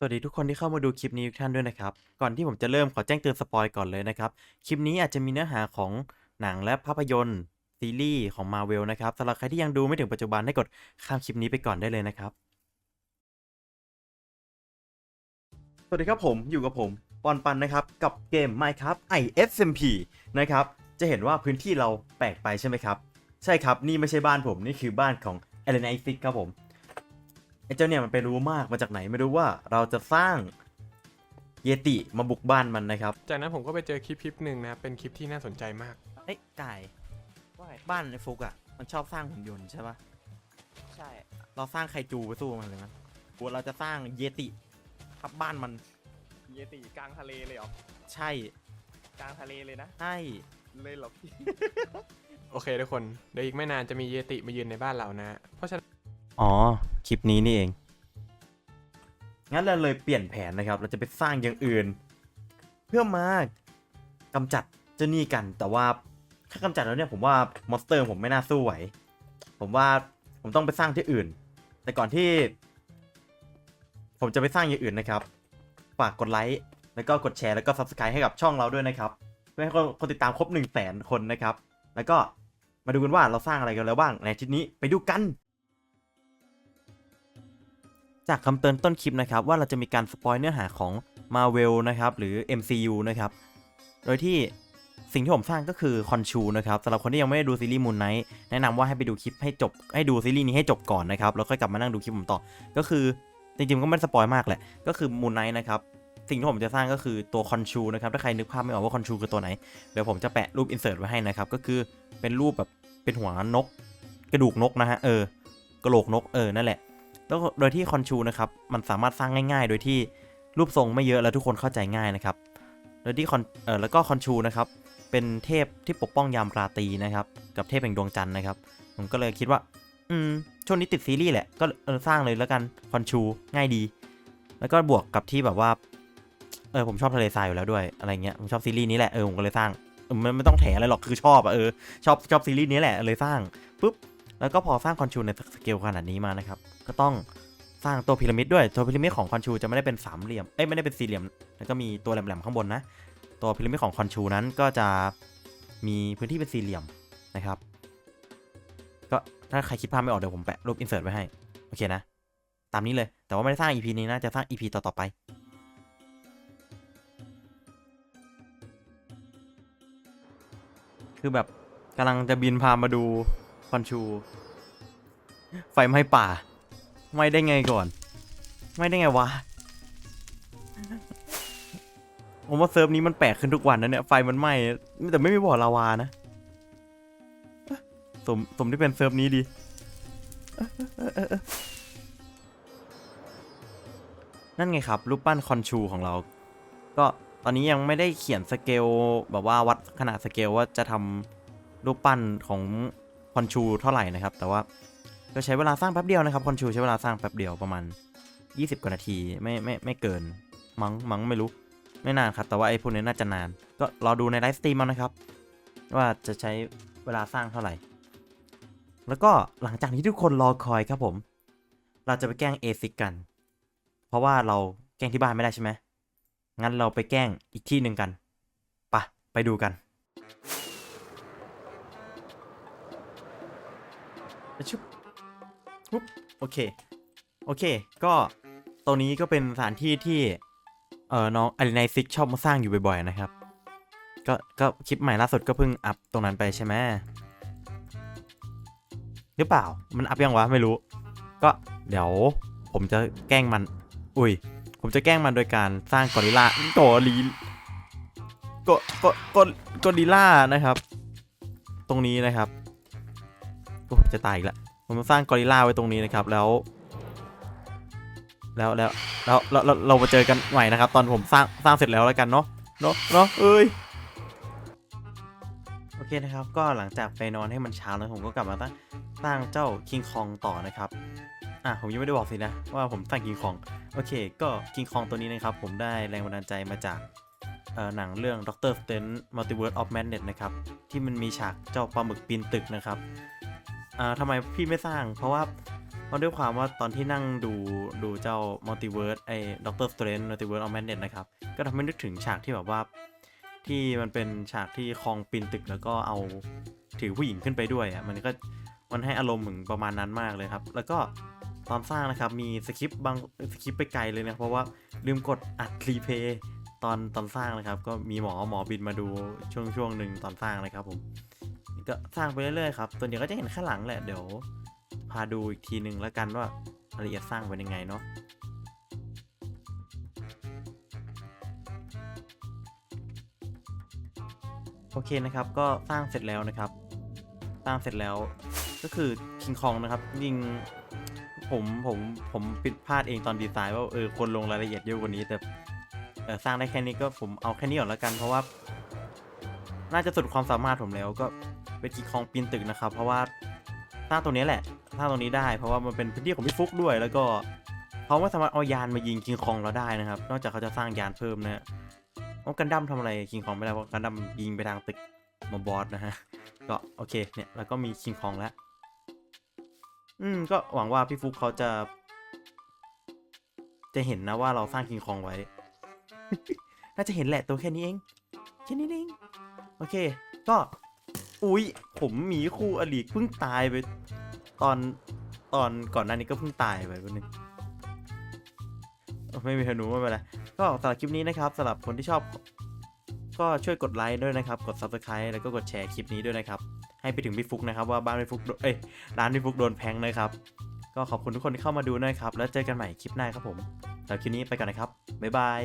สวัสดีทุกคนที่เข้ามาดูคลิปนี้ทุกท่านด้วยนะครับ ก่อนที่ผมจะเริ่มขอแจ้งเตือนสปอยก่อนเลยนะครับ คลิปนี้อาจจะมีเนื้อหาของหนังและภาพยนตร์ ซีรีส์ของ Marvel นะครับสำหรับใครที่ยังดูไม่ถึงปัจจุบันให้กดข้ามคลิปนี้ไปก่อนได้เลยนะครับ สวัสดีครับผมอยู่กับผมปอนปันนะครับ กับเกม Minecraft ISMP นะครับจะเห็นว่าพื้นที่เราแปลกไปใช่ไหมครับ ใช่ครับนี่ไม่ใช่บ้านผมนี่คือบ้านของ e l e n a i ครับผม ไอ้เจ้าเนี่ยมันไปรู้มากมาจากไหนไม่รู้ว่าเราจะสร้างเยติมาบุกบ้านมันนะครับจากนั้นผมก็ไปเจอคลิปคลิปหนึ่งนะเป็นคลิปที่น่าสนใจมาก เอ้ยกายบ้านไอ้ฟุกอะ มันชอบสร้างหุ่นยนต์ใช่ปะใช่ เราสร้างไคจูไปสู้มันเลยนะกลัวเราจะสร้างเยติทับบ้านมัน เยติกลางทะเลเลยเหรอ ใช่ กลางทะเลเลยนะ ใช่ เลยเหรอพี่ โอเคทุกคน เดี๋ยวอีกไม่นานจะมีเยติมายืนในบ้านเรานะ เพราะฉะนั้น อ๋อ คลิปนี้นี่เอง งั้นเราเลยเปลี่ยนแผนนะครับ เราจะไปสร้างอย่างอื่น เพื่อมากำจัดเจ้านี่กัน แต่ว่าถ้ากำจัดแล้วเนี่ยผมว่ามอนสเตอร์ผมไม่น่าสู้ไหว ผมว่าผมต้องไปสร้างที่อื่น แต่ก่อนที่ ผมจะไปสร้างอย่างอื่นนะครับ ฝากกดไลค์ แล้วก็กดแชร์ แล้วก็ subscribe ให้กับช่องเราด้วยนะครับ เพื่อให้คนคนติดตามครบ1 0 0 0 0แสนคนนะครับ แล้วก็มาดูกันว่าเราสร้างอะไรกันแล้วบ้างในอาทิตย์นี้ไปดูกัน จากคำเตือนต้นคลิปนะครับว่าเราจะมีการสปอยเนื้อหาของ Marvel นะครับหรือ MCU นะครับโดยที่สิ่งที่ผมสร้างก็คือคอนชูนะครับสำหรับคนที่ยังไม่ได้ดูซีรีส์มูนไนท์แนะนำว่าให้ไปดูคลิปให้จบให้ดูซีรีส์นี้ให้จบก่อนนะครับแล้วค่อยกลับมานั่งดูคลิปผมต่อ ก็คือจริงๆก็ไม่สปอยมากแหละก็คือมูนไนท์นะครับสิ่งที่ผมจะสร้างก็คือตัวคอนชูนะครับถ้าใครนึกภาพไม่ออกว่าคอนชูคือตัวไหนเดี๋ยวผมจะแปะรูปอินเสิร์ตไว้ให้นะครับก็คือเป็นรูปแบบเป็นหัวนก กระดูกนกนะฮะเออกระโหลกนกเออนั่นแหละ แล้วโดยที่คอนชูนะครับมันสามารถสร้างง่าย ๆ โดยที่รูปทรงไม่เยอะแล้วทุกคนเข้าใจง่ายนะครับ โดยที่คอนเออแล้วก็คอนชูนะครับเป็นเทพที่ปกป้องยามราตรีนะครับ กับเทพแห่งดวงจันทร์นะครับ ผมก็เลยคิดว่า อืมช่วงนี้ติดซีรีส์แหละก็สร้างเลยแล้วกันคอนชูง่ายดี แล้วก็บวกกับที่แบบว่าเออผมชอบทะเลทรายอยู่แล้วด้วยอะไรเงี้ยผมชอบซีรีส์นี้แหละเออผมก็เลยสร้างเออไม่ไม่ต้องแถอะไรหรอกคือชอบอะเออชอบชอบซีรีส์นี้แหละเลยสร้างปุ๊บ แล้วก็พอสร้างคอนชูในสเกลขนาดนี้มานะครับ ก็ต้องสร้างตัวพีระมิดด้วย ตัวพีระมิดของคอนชูจะไม่ได้เป็นสามเหลี่ยม เอ้ยไม่ได้เป็นสี่เหลี่ยม แล้วก็มีตัวแหลมๆข้างบนนะ ตัวพีระมิดของคอนชูนั้นก็จะมีพื้นที่เป็นสี่เหลี่ยมนะครับ ก็ถ้าใครคิดภาพไม่ออกเดี๋ยวผมแปะรูปอินเสิร์ตไว้ให้ โอเคนะ ตามนี้เลย แต่ว่าไม่ได้สร้าง EP นี้นะ จะสร้าง EP ต่อๆไปคือแบบกำลังจะบินพามาดู คอนชู ไฟไหม้ป่า ไม่ได้ไงก่อน ไม่ได้ไงวะ ผมว่าเซิร์ฟนี้มันแปลกขึ้นทุกวันนะเนี่ย ไฟมันไหม้แต่ไม่มีบ่อลาวานะ สมสมที่เป็นเซิร์ฟนี้ดีนั่นไงครับ รูปปั้นคอนชูของเรา ก็ตอนนี้ยังไม่ได้เขียนสเกลแบบว่าวัดขนาดสเกลว่าจะทำรูปปั้นของ อนชูเท่าไหร่นะครับ แต่ว่าก็ใช้เวลาสร้างแป๊บเดียวนะครับคอนชูใช้เวลาสร้างแป๊บเดียวประมาณ 20 กว่านาทีไม่ไม่ไม่เกิน มั้งมั้งไม่รู้ ไม่นานครับ แต่ว่าไอ้พวกนี้น่าจะนาน ก็รอดูในไลฟ์สตรีมเอานะครับ ว่าจะใช้เวลาสร้างเท่าไหร่ แล้วก็หลังจากที่ทุกคนรอคอยครับผม เราจะไปแกล้งเอซิกกัน เพราะว่าเราแกล้งที่บ้านไม่ได้ใช่ไหมงั้นเราไปแกล้งอีกที่หนึ่งกันไปะไปดูกัน ชุบปุ๊บโอเค โอเค ก็ตรงนี้ก็เป็นสถานที่ที่เออน้องอ l ิน z ซิกชอบมาสร้างอยู่บ่อยๆนะครับก็ก็คลิปใหม่ล่าสุดก็เพิ่งอัพตรงนั้นไปใช่ไหมหรือเปล่า มันอัพยังวะไม่รู้ ก็เดี๋ยวผมจะแกล้งมัน อุ้ย ผมจะแกล้งมันโดยการสร้างกอริลลากอริกกกกอริลล่านะครับ ตรงนี้นะครับ โอ้จะตายอีกแล้วผมจะสร้างกอริลลาไว้ตรงนี้นะครับแล้ว แล้วแล้วแล้วเราเราเรามาเจอกันใหม่นะครับ ตอนผมสร้างสร้างเสร็จแล้วแล้วกันเนาะเนาะเนาะเอ้ยโอเคนะครับ ก็หลังจากไปนอนให้มันเช้าแล้วผมก็กลับมาตั้งสร้างเจ้าคิงคองต่อนะครับอะผมยังไม่ได้บอกสินะ ว่าผมสร้างคิงคองโอเค ก็คิงคองตัวนี้นะครับ ผมได้แรงบันดาลใจมาจากหนังเรื่อง Doctor Strange Multiverse of Madness นะครับ ที่มันมีฉากเจ้าปลาหมึกปีนตึกนะครับ อ่าทำไมพี่ไม่สร้าง เพราะว่าเราด้วยความว่าตอนที่นั่งดูดูเจ้ามัลติเวิร์สไอ้ด็อกเตอร์สเตรนมัลติเวิร์สออฟแมนเนตนะครับ ก็ทำให้นึกถึงฉากที่แบบว่า ที่มันเป็นฉากที่คลองปีนตึกแล้วก็เอาถือผู้หญิงขึ้นไปด้วยอะมันก็มันให้อารมณ์เหมือนประมาณนั้นมากเลยครับ แล้วก็ตอนสร้างนะครับมีสคริปต์บางสคริปต์ไปไกลเลยนะเพราะว่าลืมกดอัดรีเพย์ตอนตอนสร้างนะครับ ก็มีหมอหมอบินมาดูช่วงช่วงหนึ่งตอนสร้างนะครับผม ก็สร้างไปเรื่อยๆครับตัวเดียวก็จะเห็นข้างหลังแหละเดี๋ยว พาดูอีกทีหนึ่งแล้วกันว่ารายละเอียดสร้างเป็นยังไงเนาะโอเคนะครับก็สร้างเสร็จแล้วนะครับ สร้างเสร็จแล้วก็คือคิงคองนะครับยิงผมผมผมผิดพลาดเองตอนดีไซน์ว่าเออควรลงรายละเอียดเยอะกว่านี้แต่เออสร้างได้แค่นี้ก็ผมเอาแค่นี้ก่อนแล้วกันเพราะว่า น่าจะสุดความสามารถผมแล้วก็ เป็นคิงคองปีนตึกนะครับ เพราะว่าสร้างตรงนี้แหละสร้างตรงนี้ได้เพราะว่ามันเป็นพื้นที่ของพี่ฟุกด้วย แล้วก็เขาไม่สามารถเอายานมายิงคิงคองเราได้นะครับ นอกจากเขาจะสร้างยานเพิ่มนะฮะว่ากันดั้มทำอะไรคิงคองไม่ได้เพราะกันดั้มยิงไปทางตึกมาบอสนะฮะก็โอเคเนี่ยแล้วก็มีคิงคองแล้ว อืมก็หวังว่าพี่ฟุกเขาจะ จะเห็นนะว่าเราสร้างคิงคองไว้ น่าจะเห็นแหละตัวแค่นี้เองแค่นี้เองโอเค ก็ อุ๊ย ผมหมีคู่อลีเพิ่งตายไป ตอนตอนก่อนหน้านี้ก็เพิ่งตายไปวันนึงไม่มีธนูไม่เป็นไรก็สำหรับคลิปนี้นะครับสำหรับคนที่ชอบ ก็ช่วยกดไลค์ด้วยนะครับ กด subscribe แล้วก็กดแชร์คลิปนี้ด้วยนะครับ ให้ไปถึงพี่ฟุกนะครับ ว่าบ้านพี่ฟุกโดเอ้ยร้านพี่ฟุกโดนแพงนะครับ ก็ขอบคุณทุกคนที่เข้ามาดูนะครับ แล้วเจอกันใหม่คลิปหน้าครับผมสำหรับคลิปนี้ไปก่อนนะครับบ๊ายบาย